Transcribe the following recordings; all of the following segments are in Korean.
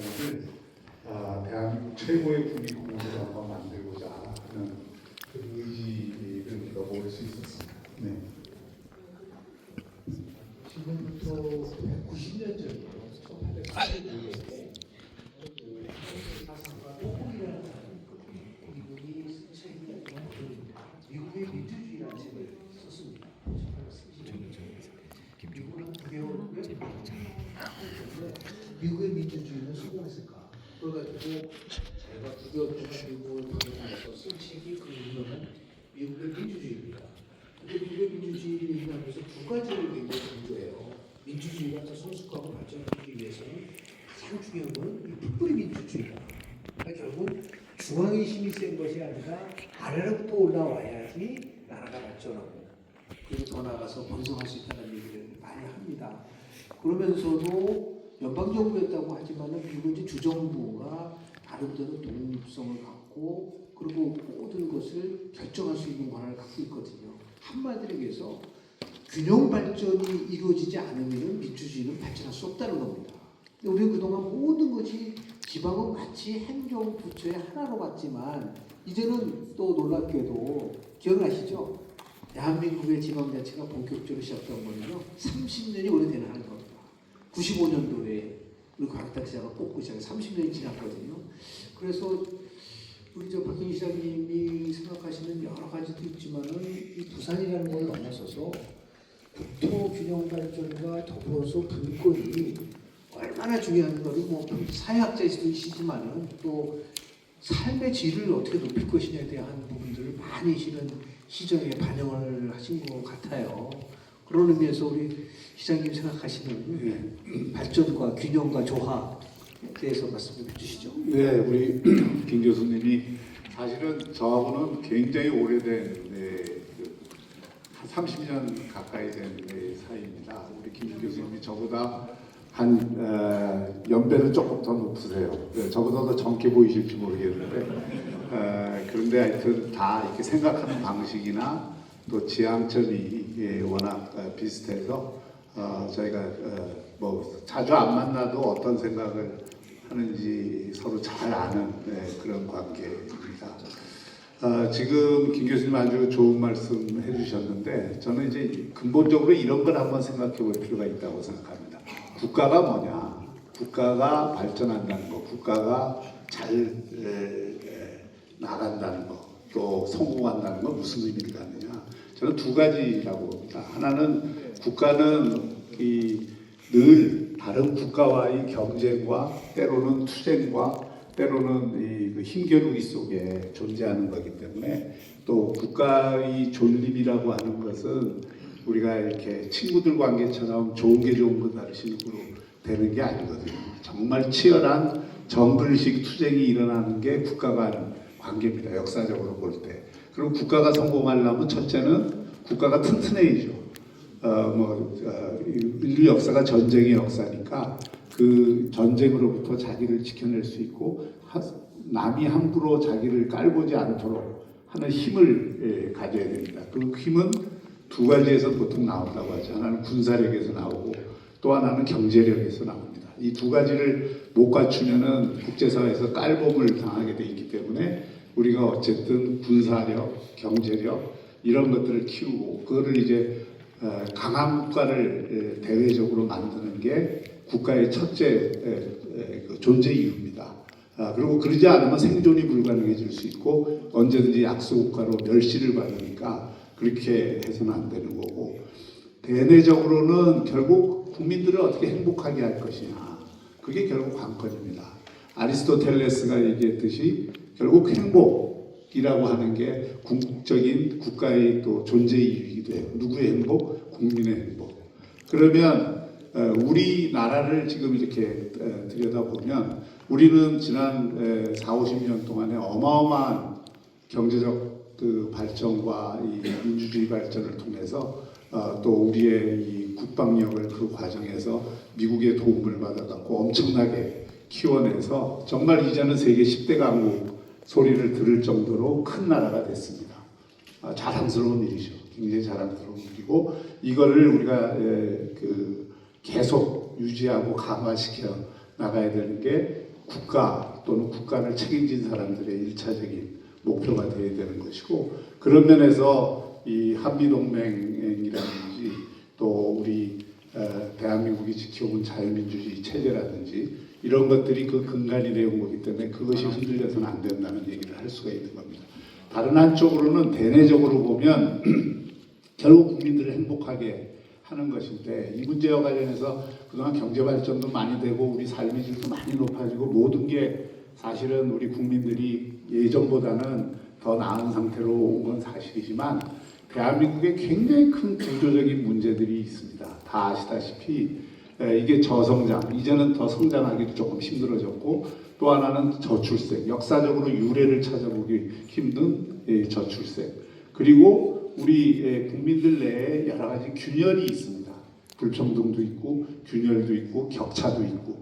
공원을 아, 대한민국 최고의 국립공원으로 한번 만들고자 하는 그 의지를 우리가 모을 수 있었습니다. 네. 지금부터 190년 전이에요. 1880년대 그 사상가 노국이라는 사람이 있거든요. 이분이 쓴 책이 그 미국의 민주주의라는 책을 썼습니다. 1830년대. 미국은 한 9개월 후에 미국의 민주주의는 성공했을까? 그래가지고 제가 9개월 동안 미국을 방문해서 쓴 책이 그 유명한 미국의 민주주의입니다. 근데 미국의 민주주의를 얘기하면서 두 가지를 굉장히 강조해요. 민주주의가 더 성숙하고 발전하기 위해서는 가장 중요한 것은 이 북부의 민주주의다. 그러니까 결국은 중앙의 힘이 센 것이 아니라 아래로부터 올라와야지 나라가 발전하고 그리고 더 나아가서 번성할 수 있다는 얘기를 많이 합니다. 그러면서도 연방정부였다고 하지만은 이제 주정부가 나름대로 독립성을 갖고 그리고 모든 것을 결정할 수 있는 권한을 갖고 있거든요. 한마디로 얘기해서 균형 발전이 이루어지지 않으면 민주주의는 발전할 수 없다는 겁니다. 우리는 그동안 모든 것이 지방은 마치 행정 부처의 하나로 봤지만 이제는 또 놀랍게도 기억나시죠? 대한민국의 지방자치가 본격적으로 시작된 거는요 30년이 오래되는 겁니다. 95년도에 우리 과학당 시장을 뽑고 시작해 30년이 지났거든요. 그래서 우리 저 박경희 시장님이 생각하시는 여러 가지도 있지만은 이 부산이라는 걸 넘어서서 국토 균형 발전과 더불어서 분권이 얼마나 중요한 거를 뭐 사회학자이시지만은 또 삶의 질을 어떻게 높일 것이냐에 대한 부분들을 많이 실은 시정에 반영을 하신 것 같아요. 그런 의미에서 우리 시장님 생각하시는 예, 발전과 균형과 조화에 대해서 말씀해 주시죠. 네, 우리 김 교수님이 사실은 저하고는 굉장히 오래된 네, 그 30년 가까이 된 네, 사이입니다. 우리 김 교수님이 저보다 한 어, 연배는 조금 더 높으세요. 네, 저보다 더 젊게 보이실지 모르겠는데 어, 그런데 하여튼 다 이렇게 생각하는 방식이나 또 지향점이 예, 워낙 어, 비슷해서 어, 저희가 어, 뭐 자주 안 만나도 어떤 생각을 하는지 서로 잘 아는 네, 그런 관계입니다. 어, 지금 김 교수님 아주 좋은 말씀 해주셨는데 저는 이제 근본적으로 이런 걸 한번 생각해 볼 필요가 있다고 생각합니다. 국가가 뭐냐? 국가가 발전한다는 거, 국가가 잘 나간다는 거, 또 성공한다는 거 무슨 의미를 갖느냐? 저는 두 가지라고 봅니다. 하나는 국가는 이 늘 다른 국가와의 경쟁과 때로는 투쟁과 때로는 이그 힘겨루기 속에 존재하는 거기 때문에 또 국가의 존립이라고 하는 것은 우리가 이렇게 친구들 관계처럼 좋은 게 좋은 거 다른 식으로 되는 게 아니거든요. 정말 치열한 정글식 투쟁이 일어나는 게 국가가 하는 관계입니다. 역사적으로 볼 때. 그리고 국가가 성공하려면 첫째는 국가가 튼튼해야죠. 어, 뭐, 어, 인류 역사가 전쟁의 역사니까 그 전쟁으로부터 자기를 지켜낼 수 있고 하, 남이 함부로 자기를 깔보지 않도록 하는 힘을 예, 가져야 됩니다. 그 힘은 두 가지에서 보통 나온다고 하죠. 하나는 군사력에서 나오고 또 하나는 경제력에서 나옵니다. 이 두 가지를 못 갖추면은 국제사회에서 깔봄을 당하게 돼 있기 때문에 우리가 어쨌든 군사력, 경제력 이런 것들을 키우고 그거를 이제 어, 강한 국가를 에, 대외적으로 만드는 게 국가의 첫째 그 존재 이유입니다. 아, 그리고 그러지 않으면 생존이 불가능해질 수 있고 언제든지 약소 국가로 멸시를 받으니까 그렇게 해서는 안 되는 거고 대내적으로는 결국 국민들을 어떻게 행복하게 할 것이냐 그게 결국 관건입니다. 아리스토텔레스가 얘기했듯이 결국 행복이라고 하는 게 궁극적인 국가의 또 존재 이유이기도 해요. 누구의 행복? 국민의 행복. 그러면 어, 우리나라를 지금 이렇게 어, 들여다보면 우리는 지난 에, 4, 50년 동안에 어마어마한 경제적 그 발전과 이 민주주의 발전을 통해서 어, 또 우리의 이 국방력을 그 과정에서 미국의 도움을 받아갖고 엄청나게 키워내서 정말 이제는 세계 10대 강국 소리를 들을 정도로 큰 나라가 됐습니다. 아, 자랑스러운 일이죠. 굉장히 자랑스러운 일이고 이거를 우리가 에, 그 계속 유지하고 강화시켜 나가야 되는 게 국가 또는 국가를 책임진 사람들의 일차적인 목표가 되어야 되는 것이고 그런 면에서 이 한미동맹이라든지 또 우리 어, 대한민국이 지켜온 자유민주주의 체제라든지 이런 것들이 그 근간이 되는 거기 때문에 그것이 흔들려서는 안 된다는 얘기를 할 수가 있는 겁니다. 다른 한쪽으로는 대내적으로 보면 결국 국민들을 행복하게 하는 것인데 이 문제와 관련해서 그동안 경제 발전도 많이 되고 우리 삶의 질도 많이 높아지고 모든 게 사실은 우리 국민들이 예전보다는 더 나은 상태로 온 건 사실이지만 대한민국에 굉장히 큰 구조적인 문제들이 있습니다. 다 아시다시피 에, 이게 저성장, 이제는 더 성장하기도 조금 힘들어졌고 또 하나는 저출생, 역사적으로 유래를 찾아보기 힘든 예, 저출생 그리고 우리 예, 국민들 내에 여러 가지 균열이 있습니다. 불평등도 있고 균열도 있고 격차도 있고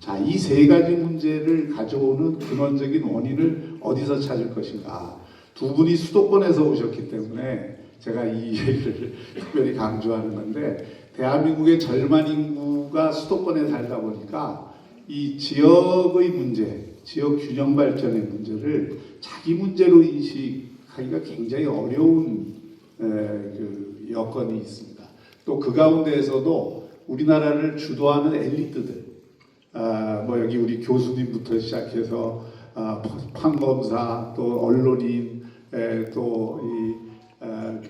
자, 이 세 가지 문제를 가져오는 근원적인 원인을 어디서 찾을 것인가? 두 분이 수도권에서 오셨기 때문에 제가 이 얘기를 특별히 강조하는 건데 대한민국의 절반 인구가 수도권에 살다 보니까 이 지역의 문제, 지역 균형 발전의 문제를 자기 문제로 인식하기가 굉장히 어려운 에, 그 여건이 있습니다. 또 그 가운데에서도 우리나라를 주도하는 엘리트들, 아, 뭐 여기 우리 교수님부터 시작해서 아, 판검사 또 언론인 또이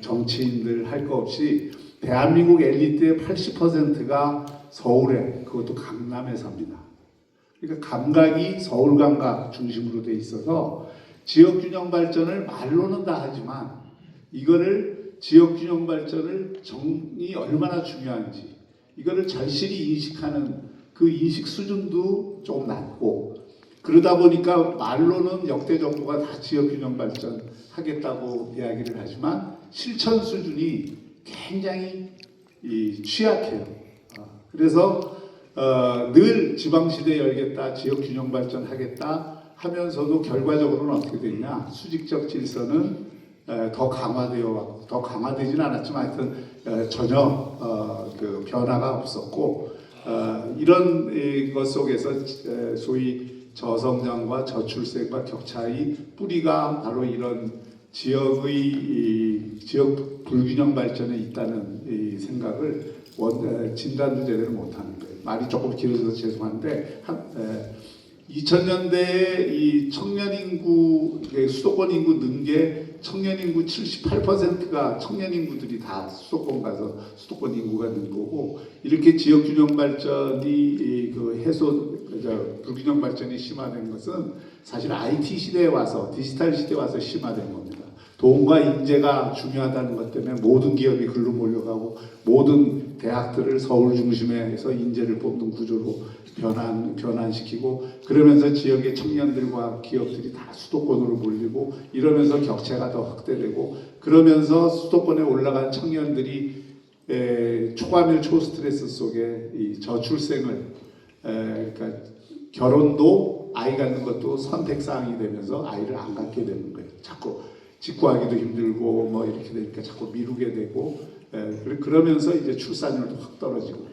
정치인들 할 거 없이 대한민국 엘리트의 80%가 서울에 그것도 강남에 삽니다. 그러니까 감각이 서울 감각 중심으로 돼 있어서 지역 균형 발전을 말로는 다 하지만 이거를 지역 균형 발전을 정이 얼마나 중요한지 이거를 절실히 인식하는 그 인식 수준도 조금 낮고 그러다 보니까 말로는 역대 정부가 다 지역 균형 발전 하겠다고 이야기를 하지만 실천 수준이 굉장히 이 취약해요. 어, 그래서 어, 늘 지방시대 열겠다, 지역 균형 발전 하겠다 하면서도 결과적으로는 어떻게 되냐? 수직적 질서는 에, 더 강화되어 왔고, 더 강화되지는 않았지만 하여튼 에, 전혀 어, 그 변화가 없었고 어, 이런 이, 것 속에서 에, 소위 저성장과 저출생과 격차의 뿌리가 바로 이런 지역의 이, 지역 불균형 발전에 있다는 이 생각을 원, 에, 진단도 제대로 못하는 거예요. 말이 조금 길어져서 죄송한데 한, 에, 2000년대에 이 청년 인구 수도권 인구 는게 청년 인구 78%가 청년 인구들이 다 수도권 가서 수도권 인구가 는 거고 이렇게 지역 균형 발전이 이그 해소 저 불균형 발전이 심화된 것은 사실 IT 시대에 와서 디지털 시대에 와서 심화된 겁니다. 돈과 인재가 중요하다는 것 때문에 모든 기업이 글로 몰려가고 모든 대학들을 서울 중심에서 인재를 뽑는 구조로 변환 변환시키고 그러면서 지역의 청년들과 기업들이 다 수도권으로 몰리고 이러면서 격차가 더 확대되고 그러면서 수도권에 올라간 청년들이 에, 초과밀 초스트레스 속에 이 저출생을 에, 그러니까 결혼도 아이 갖는 것도 선택 사항이 되면서 아이를 안 갖게 되는 거예요. 자꾸 직구하기도 힘들고 뭐 이렇게 되니까 자꾸 미루게 되고 에, 그래- 그러면서 이제 출산율도 확 떨어지고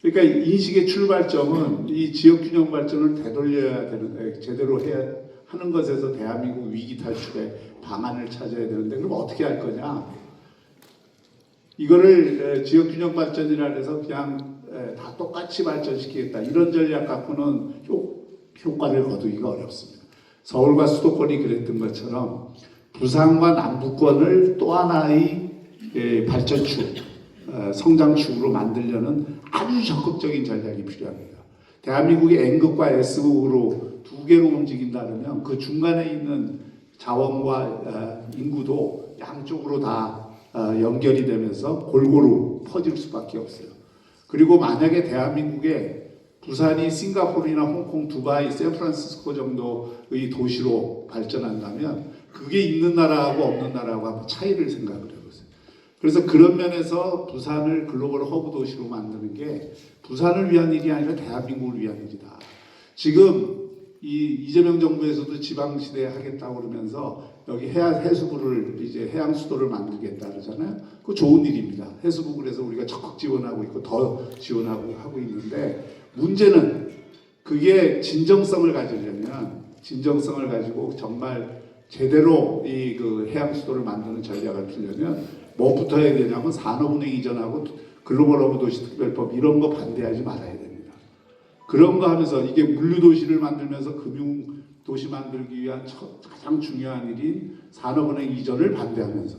그러니까 인식의 출발점은 이 지역 균형 발전을 되돌려야 되는 에, 제대로 해야 하는 것에서 대한민국 위기 탈출의 방안을 찾아야 되는데 그럼 어떻게 할 거냐? 이거를 에, 지역 균형 발전이라 해서 그냥 에, 다 똑같이 발전시키겠다 이런 전략 갖고는 효, 효과를 거두기가 어렵습니다. 서울과 수도권이 그랬던 것처럼 부산과 남부권을 또 하나의 에, 발전축, 어, 성장축으로 만들려는 아주 적극적인 전략이 필요합니다. 대한민국이 N극과 S극으로 두 개로 움직인다면 그 중간에 있는 자원과 어, 인구도 양쪽으로 다 어, 연결이 되면서 골고루 퍼질 수밖에 없어요. 그리고 만약에 대한민국에 부산이 싱가포르나 홍콩, 두바이, 샌프란시스코 정도의 도시로 발전한다면 그게 있는 나라하고 없는 나라하고 한번 차이를 생각을 해보세요. 그래서 그런 면에서 부산을 글로벌 허브 도시로 만드는 게 부산을 위한 일이 아니라 대한민국을 위한 일이다. 지금 이 이재명 정부에서도 지방 시대 하겠다고 그러면서 여기 해안 해수부를 이제 해양 수도를 만들겠다 그러잖아요. 그 좋은 일입니다. 해수부 그래서 우리가 적극 지원하고 있고 더 지원하고 하고 있는데 문제는 그게 진정성을 가지려면 진정성을 가지고 정말 제대로 이 그 해양 수도를 만드는 전략을 풀려면 뭐부터 해야 되냐면 산업은행 이전하고 글로벌 허브 도시 특별법 이런 거 반대하지 말아야 됩니다. 그런 거 하면서 이게 물류 도시를 만들면서 금융 도시 만들기 위한 첫, 가장 중요한 일인 산업은행 이전을 반대하면서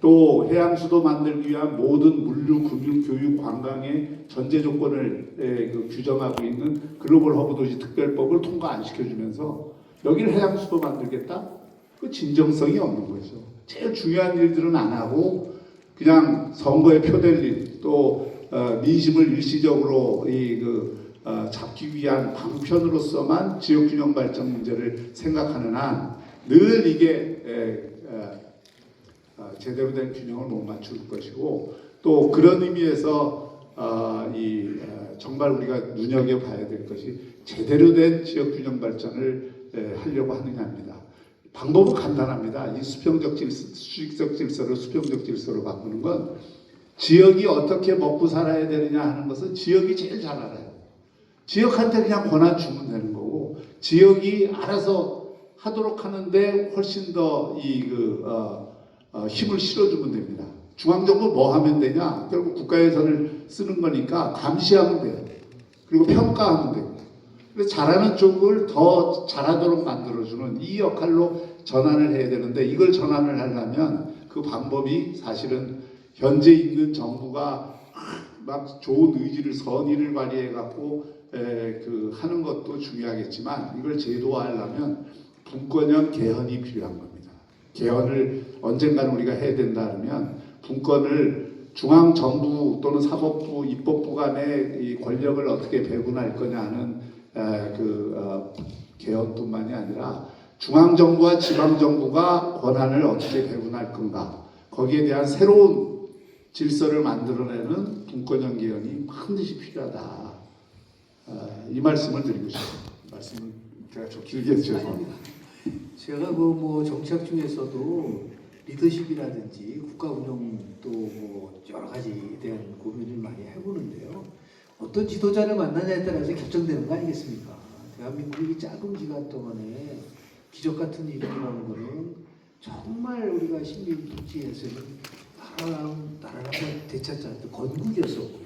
또 해양 수도 만들기 위한 모든 물류, 금융, 교육, 관광의 전제 조건을 에, 그 규정하고 있는 글로벌 허브 도시 특별법을 통과 안 시켜주면서 여기를 해양 수도 만들겠다? 그 진정성이 없는 거죠. 제일 중요한 일들은 안 하고 그냥 선거에 표될 일, 또 어, 민심을 일시적으로 이그 어, 잡기 위한 방편으로서만 지역균형 발전 문제를 생각하는 한 늘 이게 에, 에, 어, 제대로 된 균형을 못 맞출 것이고 또 그런 의미에서 어, 이 어, 정말 우리가 눈여겨 봐야 될 것이 제대로 된 지역 균형 발전을 에, 하려고 하느냐입니다. 방법은 간단합니다. 이 수평적 질서, 수직적 질서를 수평적 질서로 바꾸는 건 지역이 어떻게 먹고 살아야 되느냐 하는 것은 지역이 제일 잘 알아요. 지역한테 그냥 권한 주면 되는 거고 지역이 알아서 하도록 하는데 훨씬 더 이그 어, 어, 힘을 실어주면 됩니다. 중앙정부 뭐 하면 되냐? 결국 국가 예산을 쓰는 거니까 감시하면 돼요. 그리고 평가하면 되고. 그래서 잘하는 쪽을 더 잘하도록 만들어주는 이 역할로 전환을 해야 되는데 이걸 전환을 하려면 그 방법이 사실은 현재 있는 정부가 막 좋은 의지를 선의를 발휘해 갖고 그 하는 것도 중요하겠지만 이걸 제도화하려면 분권형 개헌이 필요한 겁니다. 개헌을 언젠가는 우리가 해야 된다면 분권을 중앙 정부 또는 사법부, 입법부 간의 이 권력을 어떻게 배분할 거냐 하는 에, 그 어, 개헌뿐만이 아니라 중앙 정부와 지방 정부가 권한을 어떻게 배분할 건가 거기에 대한 새로운 질서를 만들어내는 분권형 개헌이 반드시 필요하다. 어, 이 말씀을 드리고 싶습니다. 말씀을 제가 좀 길게 해서 죄송합니다. 제가 그 뭐 정치학 중에서도 리더십이라든지 국가 운영 또 뭐 여러 가지에 대한 고민을 많이 해보는데요. 어떤 지도자를 만나냐에 따라서 결정되는 거 아니겠습니까? 대한민국이 이 짧은 기간 동안에 기적 같은 일이 일어나는 거는 정말 우리가 식민 독재에서는 나라랑 나라랑 되찾지 않던 건국이었었고요.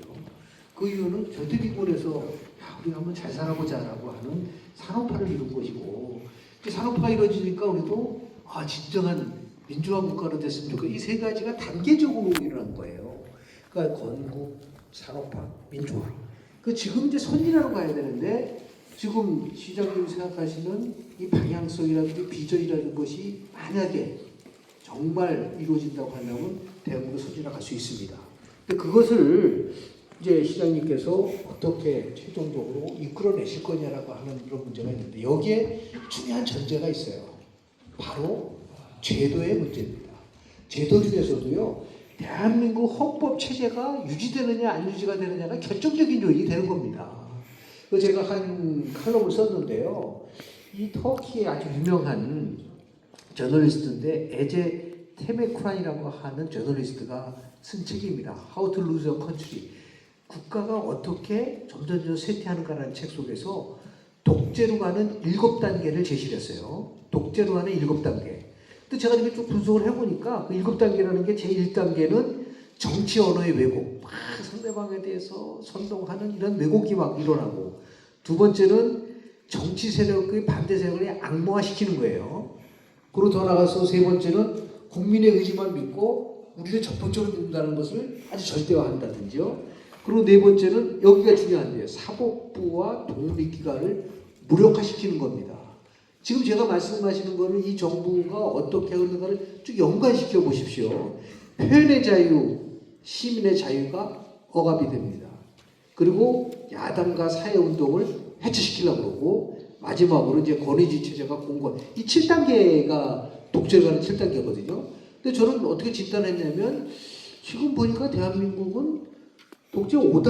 그 이유는 저들이권에서 야 우리 한번 잘 살아보자라고 하는 산업화를 이룬 것이고 그 산업화가 이루어지니까 우리도 아 진정한 민주화 국가로 됐으면 좋겠다. 이 세 가지가 단계적으로 일어난 거예요. 그러니까 건국, 산업화, 민주화. 그 지금 이제 선진화로 가야 되는데 지금 시장님 생각하시는 이 방향성이라든지 비전이라는 것이 만약에 정말 이루어진다고 하려면 대한민국 선진화 갈 수 있습니다. 근데 그것을 이제 시장님께서 어떻게 최종적으로 이끌어내실 거냐라고 하는 그런 문제가 있는데 여기에 중요한 전제가 있어요. 바로 제도의 문제입니다. 제도 중에서도요, 대한민국 헌법 체제가 유지되느냐 안 유지가 되느냐가 결정적인 요인이 되는 겁니다. 그 제가 한 칼럼을 썼는데요. 이 터키의 아주 유명한 저널리스트인데 에제 테메쿠란이라고 하는 저널리스트가 쓴 책입니다. How to Lose a Country. 국가가 어떻게 점점점 쇠퇴하는가라는 책 속에서 독재로 가는 일곱 단계를 제시를 했어요. 독재로 가는 일곱 단계. 근데 제가 이렇게 쭉 분석을 해보니까 그 일곱 단계라는 게 제1 단계는 정치 언어의 왜곡. 막 상대방에 대해서 선동하는 이런 왜곡이 막 일어나고 두 번째는 정치 세력의 반대 세력을 악마화시키는 거예요. 그리고 더 나가서 세 번째는 국민의 의지만 믿고 우리를 적극적으로 믿는다는 것을 아주 절대화한다든지요. 그리고 네 번째는 여기가 중요한데요. 사법부와 독립기관을 무력화시키는 겁니다. 지금 제가 말씀하시는 거는 이 정부가 어떻게 하는가를 쭉 연관시켜 보십시오. 표현의 자유, 시민의 자유가 억압이 됩니다. 그리고 야당과 사회운동을 해체시키려고 그러고 마지막으로 이제 권위주의 체제가 공권 이 7단계가 독재가 는 7단계거든요. 근데 저는 어떻게 진단했냐면 지금 보니까 대한민국은 독재 5단